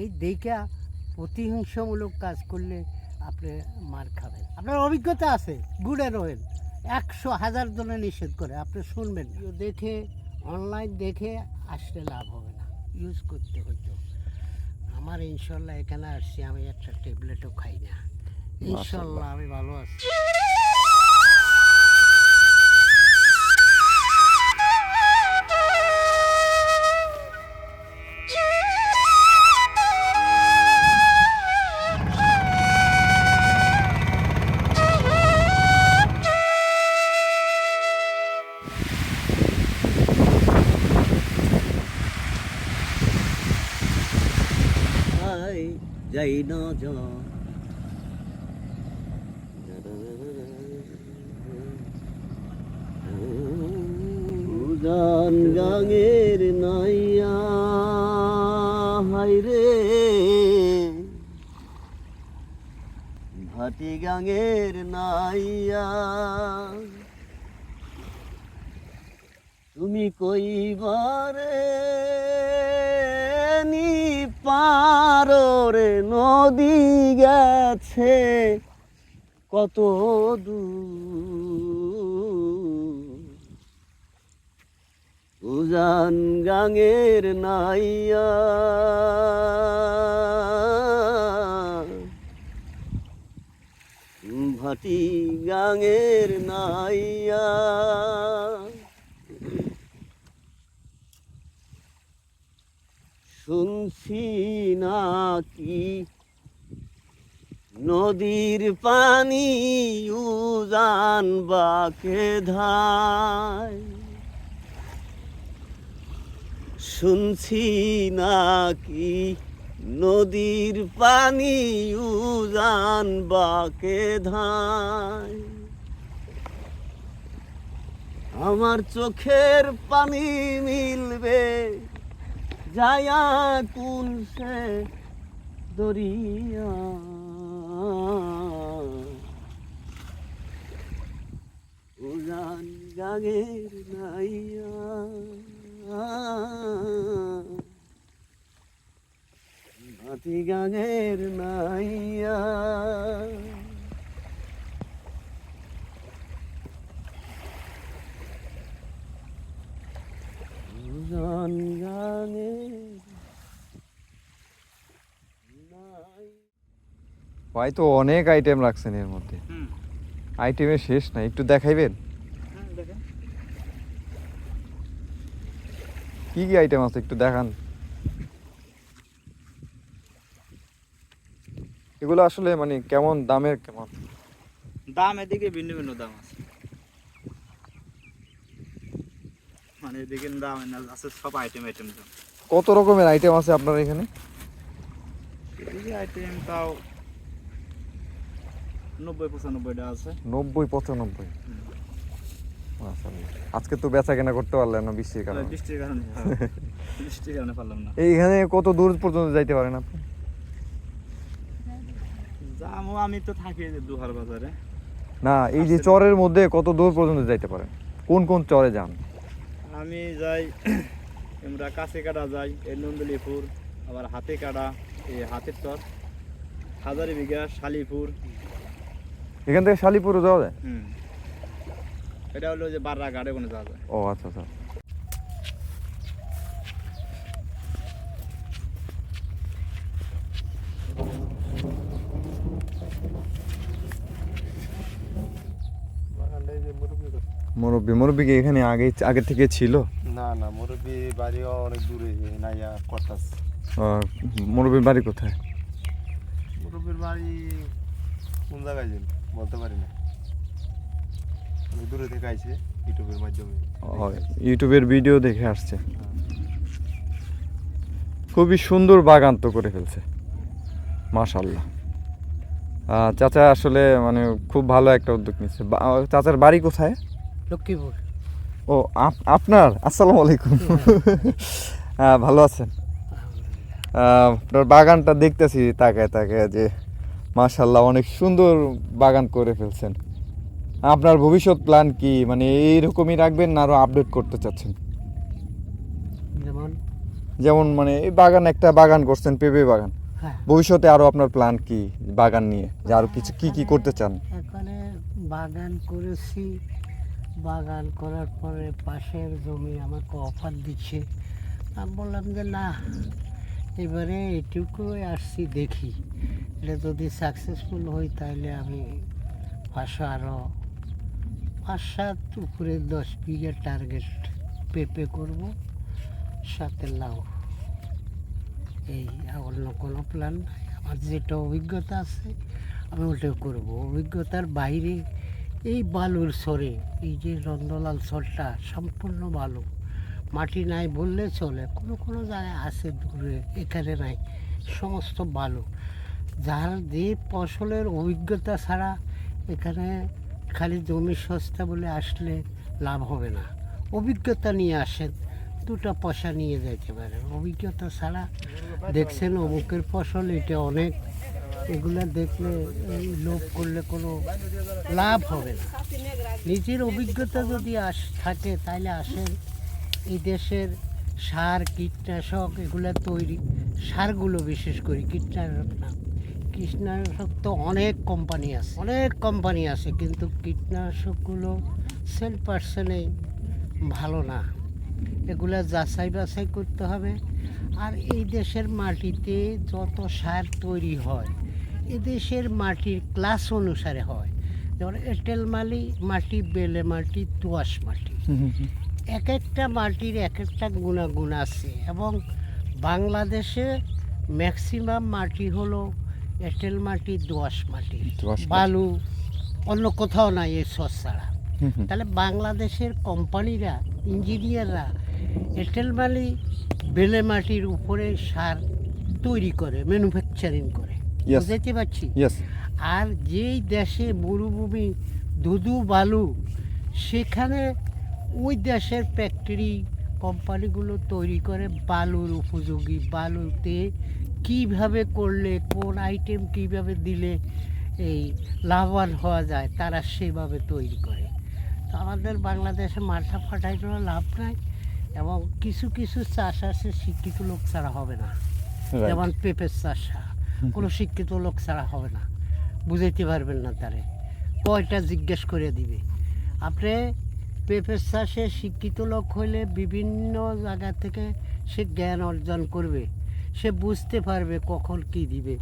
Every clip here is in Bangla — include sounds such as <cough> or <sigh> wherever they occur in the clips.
এই দেখা প্রতিহিংসামূলক কাজ করলে আপনি মার খাবেন। আপনার অভিজ্ঞতা আছে গুড়ে রোহেন একশো হাজার জনে নিষেধ করে আপনি শুনবেন দেখে অনলাইন দেখে আসলে লাভ হবে না ইউজ করতে হতো আমার ইনশাল্লাহ এখানে আসছি আমি একটা ট্যাবলেটও খাই না। ইনশাল্লাহ আমি ভালো আছি। যাই না উজান গাঙের নাইয়া হাইরে ভাটি গাঙের নাইয়া। তুমি কইবারে নি পারে নদী গেছে কত দূর। উজান গাঙের নাইয়া। ভাটি গাঙের নাইয়া। শুনছি নাকি নদীর পানি উজান বাকে ধায়। শুনছি নাকি নদীর পানি উজান বাকে ধায়। আমার চোখের পানি মিলবে যায়া কোন সে দরিয়া। উড়ান গাগের নাইয়া। মাটি গাঙের নাইয়া উজান গাগের নাই ভাই তো অনেক আইটেম রাখছেন এর মধ্যে। আইটেমের শেষ নাই একটু দেখাইবেন? কি কি আইটেম আছে একটু দেখান? এগুলো আসলে মানে কেমন দামের কেমন? দাম এদিকে ভিন্ন ভিন্ন দাম আছে। মানে এদিকে দাম আছে সব আইটেম আইটেম দাম। কত রকমের আইটেম আছে আপনার এখানে? আইটেম তাও নব্বই পঁচানব্বইটা আছে। নব্বই পঁচানব্বই? আজকে তো বেচা কেনা করতে পারলেন না বৃষ্টির কারণে? বৃষ্টির কারণে <laughs> বৃষ্টির কারণে পারলাম না। এইখানে কত দূর পর্যন্ত যাইতে পারেন আপনি? যামো আমি তো থাকি দুহার বাজারে। না এই যে চরের মধ্যে কত দূর পর্যন্ত যাইতে পারেন? কোন কোন চরে যান? আমি যাই <clears throat> আমরা কাছে কাটা যাই নন্দলিপুর আবার হাতে কাটা হাতের চর হাজারি বিঘা শালিপুর। এখান থেকে শালিপুরে যাওয়া যায়? হুম। এটা হলো যে বাররা গাড়ে কোনো যাওয়া যায়। ও আচ্ছা আচ্ছা। মুরব্বী মুরব্বী কি এখানে আগে আগে থেকে ছিল? না না মুরব্বী বাড়িও অনেক দূরে নাইয়া কটাস মুরব্বীর বাড়ি কোথায়? মুরব্বীর বাড়ি কোন জায়গায় যেন? বলতে পারি না। অনেক দূরে থেকে আইছে ইউটিউবের মাধ্যমে। ইউটিউবের ভিডিও দেখে আসছে। খুবই সুন্দর বাগান তো করে ফেলছে। মাশাল্লাহ চাচা আসলে মানে খুব ভালো একটা উদ্যোগ নিচ্ছে। চাচার বাড়ি কোথায়? লক্ষ্মীপুর। ও আপ- আপনার? আসসালামু আলাইকুম। হ্যাঁ। ভালো আছেন? আপনার বাগানটা দেখতেছি তাকায় তাকায় যে মাশাল্লাহ অনেক সুন্দর বাগান করে ফেলছেন। আপনার ভবিষ্যৎ প্ল্যান কি? মানে এইরকমই রাখবেন না আরও আপডেট করতে চাচ্ছেন? যেমন? যেমন মানে এই বাগান একটা বাগান করছেন পেঁপে বাগান। হ্যাঁ। ভবিষ্যতে আরও আপনার প্ল্যান কি বাগান নিয়ে? যে আরও কিছু কি কি করতে চান? এখানে বাগান করেছি। বাগান করার পরে পাশের জমি আমাকে অফার দিচ্ছে। আমি বললাম যে না এবারে এটুকু আসছি দেখি। এটা যদি সাকসেসফুল হই তাহলে আমি পাঁচশো আরও পাঁচ সাত উপরে দশ বিঘা টার্গেট পেপে করব। সাথে লাউ। এই অন্য কোনো প্ল্যান নাই। আমার যেটা অভিজ্ঞতা আছে, আমি ওটা করব। অভিজ্ঞতার বাইরে এই বালুর সরে, এই যে রন্দলাল সরটা সম্পূর্ণ বালু। মাটি নাই বললে চলে। কোনো কোনো জায়গায় আছে দূরে, এখানে নাই। সমস্ত বালু। যার যে ফসলের অভিজ্ঞতা ছাড়া এখানে খালি জমি সস্তা বলে আসলে লাভ হবে না। অভিজ্ঞতা নিয়ে আসেন, দুটো পয়সা নিয়ে যেতে পারেন অভিজ্ঞতা ছাড়া দেখছেন অমুকের ফসল, এটা অনেক। এগুলো দেখলে লোভ করলে কোনো লাভ হবে না। নিজের অভিজ্ঞতা যদি আস, থাকে তাহলে আসেন। এই দেশের সার, কীটনাশক এগুলো তৈরি, সারগুলো বিশেষ করে কীটনাশক না। কীটনাশক তো অনেক কোম্পানি আছে, অনেক কোম্পানি আছে, কিন্তু কীটনাশকগুলো সেল পার্সেন্টে ভালো না। এগুলো যাচাই বাছাই করতে হবে। আর এই দেশের মাটিতে যত সার তৈরি হয়, এ দেশের মাটির ক্লাস অনুসারে হয়। যেমন এঁটেল মালি মাটি, বেলে মাটি দোআঁশ মাটি। এক একটা মাটির এক একটা গুণাগুণ আছে এবং বাংলাদেশে ম্যাক্সিমাম মাটি হলো এঁটেল মাটি দোআঁশ মাটি বালু অন্য কোথাও নাই এই সস ছাড়া। তাহলে বাংলাদেশের কোম্পানিরা ইঞ্জিনিয়াররা এঁটেল মালি বেলে মাটির উপরে সার তৈরি করে ম্যানুফ্যাকচারিং করে. বুঝতে পারছি? আর যেই দেশে মরুভূমি ধুধু বালু সেখানে ওই দেশের ফ্যাক্টরি কোম্পানিগুলো তৈরি করে বালুর উপযোগী। বালুতে কীভাবে করলে কোন আইটেম কীভাবে দিলে এই লাভবান হওয়া যায় তারা সেভাবে তৈরি করে। তো আমাদের বাংলাদেশে মাঠা কোনো লাভ নাই এবং কিছু কিছু চাষ আছে শিক্ষিত লোক ছাড়া হবে না। যেমন পেঁপের চাষ কোনো শিক্ষিত লোক ছাড়া হবে না। বুঝাইতে পারবেন না তারে। কয়টা জিজ্ঞেস করে দিবে। আপনি পেঁপের চাষে শিক্ষিত লোক হইলে বিভিন্ন জায়গা থেকে সে জ্ঞান অর্জন করবে। সে বুঝতে পারবে কখন কি দিবে।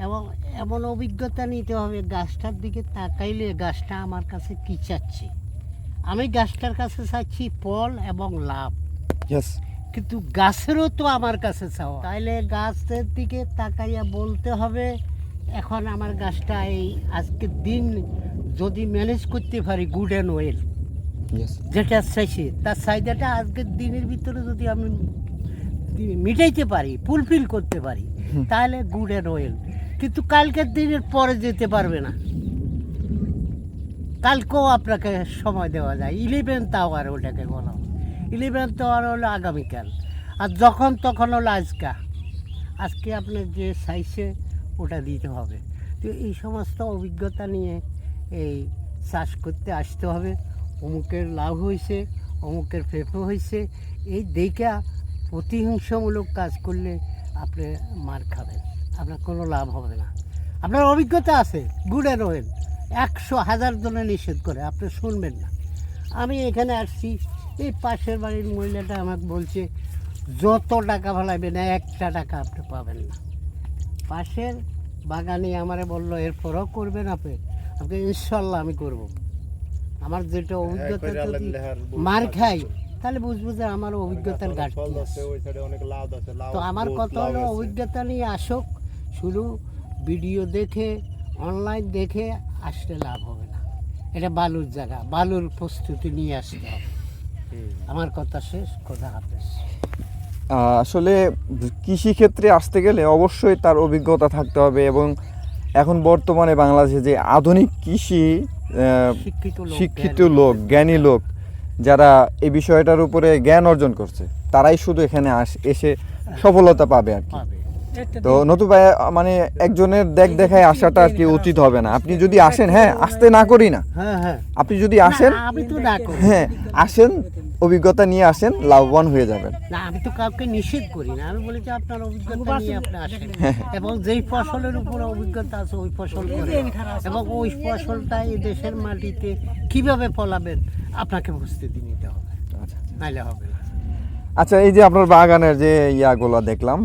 এবং এমন অভিজ্ঞতা নিতে হবে গাছটার দিকে তাকাইলে গাছটা আমার কাছে কি চাচ্ছে। আমি গাছটার কাছে চাচ্ছি ফল এবং লাভ। কিন্তু গাছেরও তো আমার কাছে চাওয়া। তাইলে গাছের দিকে তাকাইয়া বলতে হবে এখন আমার গাছটা এই আজকের দিন যদি ম্যানেজ করতে পারি গুড অ্যান্ড ওয়েল যেটা চাইছে তার চাহিদাটা আজকের দিনের ভিতরে যদি আমি মিটাইতে পারি ফুলফিল করতে পারি তাহলে গুড অ্যান্ড ওয়েল কিন্তু কালকের দিনের পরে যেতে পারবে না। কালকেও আপনাকে সময় দেওয়া যায়। ইলেভেন্থ আওয়ার ওটাকে বলা ইলেভেন্থ আওয়ার হলো আগামীকাল। আর যখন তখন হলো আজকা। আজকে আপনার যে চাইছে ওটা দিতে হবে। তো এই সমস্ত অভিজ্ঞতা নিয়ে এই চাষ করতে আসতে হবে। অমুকের লাভ হয়েছে, অমুকের পেঁপে হয়েছে। এই দেখা প্রতিহিংসামূলক কাজ করলে আপনি মার খাবেন, আপনার কোনো লাভ হবে না। আপনার অভিজ্ঞতা আছে, গুড়ে রোহেন একশো হাজার জনে নিষেধ করে, আপনি শুনবেন না। আমি এখানে আসছি, এই পাশের বাড়ির মহিলাটা আমাকে বলছে, যত টাকা ভালাইবে না একটা টাকা আপনি পাবেন না। পাশের বাগানে আমারে বলল, এরপরও করবেন আপনি? আপনি ইনশাল্লাহ আমি করব। আমার যেটা অভিজ্ঞতা যদি মার খাই তাহলে বুঝব যে আমার অভিজ্ঞতার ঘাটতি তো আমার কথা হলো অভিজ্ঞতা নিয়ে আসুক শুধু ভিডিও দেখে অনলাইন দেখে আসলে লাভ হবে না। এটা বালুর জায়গা বালুর প্রস্তুতি নিয়ে আসতে হবে। আমার কথা শেষ কথা হাফেজ। আসলে কৃষি ক্ষেত্রে আসতে গেলে অবশ্যই তার অভিজ্ঞতা থাকতে হবে এবং এখন বর্তমানে বাংলাদেশে যে আধুনিক কৃষি শিক্ষিত লোক জ্ঞানী। লোক যারা এই বিষয়টার উপরে জ্ঞান অর্জন করছে তারাই শুধু এখানে আস এসে সফলতা পাবে আর কি তো নতুবা মানে একজনের দেখ দেখায় আসাটা আর কি উচিত হবে না। আপনি যদি আসেন হ্যাঁ আসতে না করি না। হ্যাঁ হ্যাঁ। আপনি যদি আসেন না, আমি তো না করি হ্যাঁ আসেন অভিজ্ঞতা নিয়ে আসেন লাভবান হয়ে যাবেন। না আমি তো কাউকে নিষেধ করি না। আমি বলি যে আপনার অভিজ্ঞতা নিয়ে আপনি আসেন। হ্যাঁ, এবং যেই ফসলের উপর অভিজ্ঞতা আছে ওই ফসল করেন। এবং ওই ফসলটা এই দেশের মাটিতে কীভাবে ফলাবেন আপনাকে প্রস্তুতি নিতে হবে। আচ্ছা নাইলে হবে আচ্ছা এই যে আপনার বাগানের যে ইয়াগুলো দেখলাম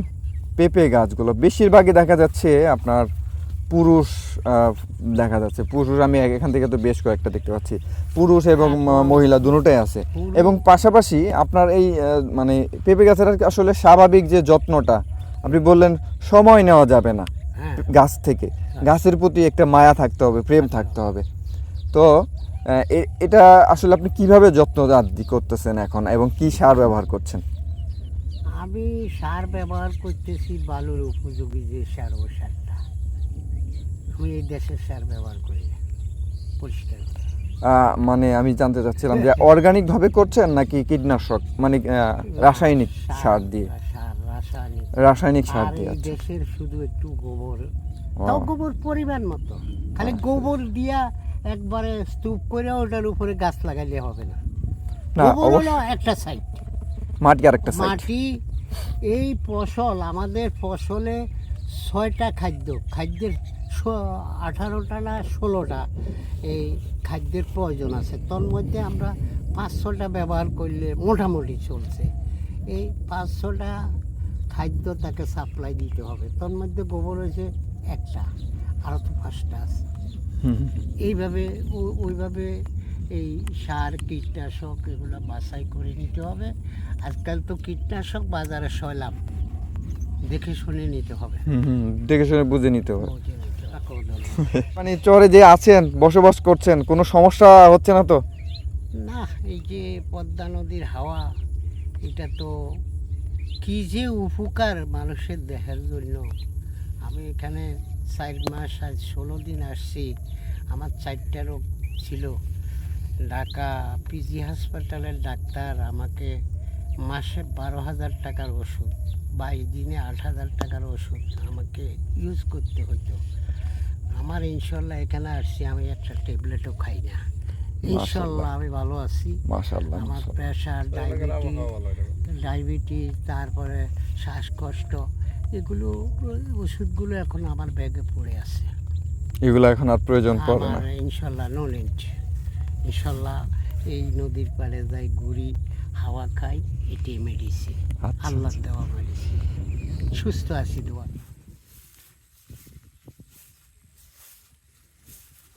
পেঁপে গাছগুলো। বেশিরভাগই দেখা যাচ্ছে আপনার পুরুষ দেখা যাচ্ছে। পুরুষ আমি এখান থেকে তো বেশ কয়েকটা দেখতে পাচ্ছি। পুরুষ এবং মহিলা দুটোটাই আছে। এবং পাশাপাশি আপনার এই মানে পেঁপে গাছের আসলে স্বাভাবিক যে যত্নটা আপনি বললেন সময় নেওয়া যাবে না হ্যাঁ। গাছ থেকে। গাছের প্রতি একটা মায়া থাকতে হবে প্রেম থাকতে হবে। তো এটা আসলে আপনি কীভাবে যত্ন করতেছেন এখন এবং কি সার ব্যবহার করছেন? আমি সার ব্যবহার করতেছি বালুর উপযোগী যে সার ও সারটা। আমি এই দেশের সার ব্যবহার করি না পরিষ্কার মানে আমি জানতে চাচ্ছিলাম যে অর্গানিক ভাবে করছেন নাকি কীটনাশক? মানে রাসায়নিক সার দিয়ে? রাসায়নিক। সার আর দিয়ে আচ্ছা। দেশের শুধু একটু গোবর। তাও গোবর পরিমাণ মতো। খালি গোবর দিয়া একবারে স্তূপ করে ওটার উপরে গাছ লাগাইলে হবে না। না গোবর হলো একটা সাইড মাটি আরেকটা সাইড মাটি এই ফসল আমাদের ফসলে ছয়টা খাদ্য। খাদ্যের আঠারোটা না ষোলোটা এই খাদ্যের প্রয়োজন আছে। তোর মধ্যে আমরা পাঁচ ছটা ব্যবহার করলে মোটামুটি চলছে। এই পাঁচ ছটা খাদ্য তাকে সাপ্লাই দিতে হবে। তোর মধ্যে গোবর হয়েছে একটা আরও তো পাঁচটা আছে। এইভাবে ওইভাবে এই সার কীটনাশক এগুলো বাছাই করে নিতে হবে। আজকাল তো কীটনাশক বাজারে সয়লাম দেখে শুনে নিতে হবে। দেখে শুনে বুঝে নিতে হবে। <laughs> মানে চরে যে আছেন বসবাস করছেন কোনো সমস্যা হচ্ছে না তো? না এই যে পদ্মা নদীর হাওয়া এটা তো কি যে উপকার মানুষের দেহের জন্য। আমি এখানে চার মাস আজ ষোলো দিন আসছি। আমার চারটা রোগ ছিল। ঢাকা পিজি হাসপাতালের ডাক্তার আমাকে মাসে বারো হাজার টাকার ওষুধ বাইশ দিনে আট হাজার টাকার ওষুধ আমাকে ইউজ করতে হতো আমার ইনশাল্লাহ এখানে আসছি আমি একটা ট্যাবলেটও খাই না। ইনশাল্লাহ আমি ভালো আছি। আমার প্রেশার ডায়াবেটিস ডায়াবেটিস তারপরে শ্বাসকষ্ট এগুলো ওষুধগুলো এখন আমার ব্যাগে পড়ে আছে। এগুলো এখন আর প্রয়োজন পড়ে না। আমার ইনশাল্লাহ নো নিড ইনশাল্লাহ এই নদীর পাড়ে যাই ঘুরি হাওয়া খাই এটি মেডিসিন আল্লাহ দেওয়া মেডিসিন সুস্থ আছি দোয়া।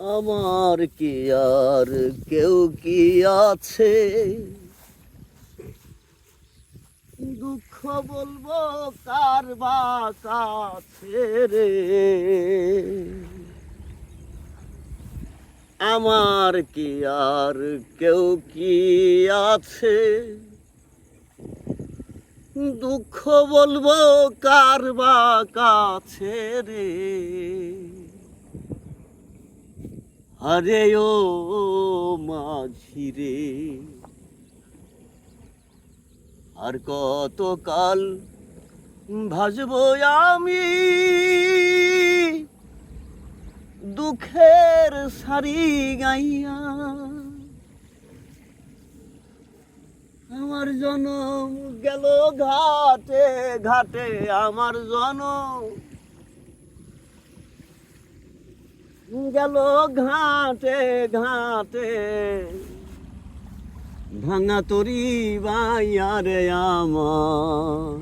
আমার কি আর কেউ কি আছে? দুঃখ বলব কার বা কাছে রে? আমার কি আর কেউ কি আছে? দুঃখ বলব কার বা কাছে রে? আরে ও মাঝি রে, আর কত কাল ভাজবো আমি? দুঃখের সারি গাইয়া আমার জনম গেল ঘাটে ঘাটে আমার জনম। গেল ঘাটে ঘাটে। ভাঙা তরি বাইয়া রে আমার।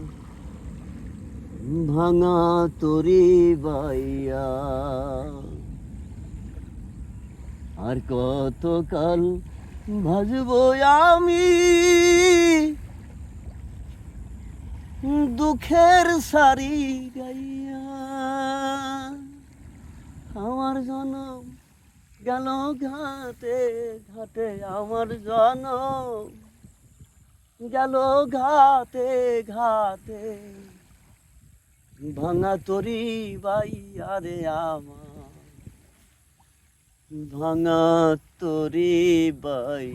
ভাঙা তরি বাইয়া। আর কতকাল ভাজবো আমি? দুঃখের সারি গাইয়া আমার জনম গেল ঘাটে ঘাটে আমার জনম গেল ঘাটে ঘাতে ভাঙা তরি বাই আরে আমার ভাঙা তরি বাই।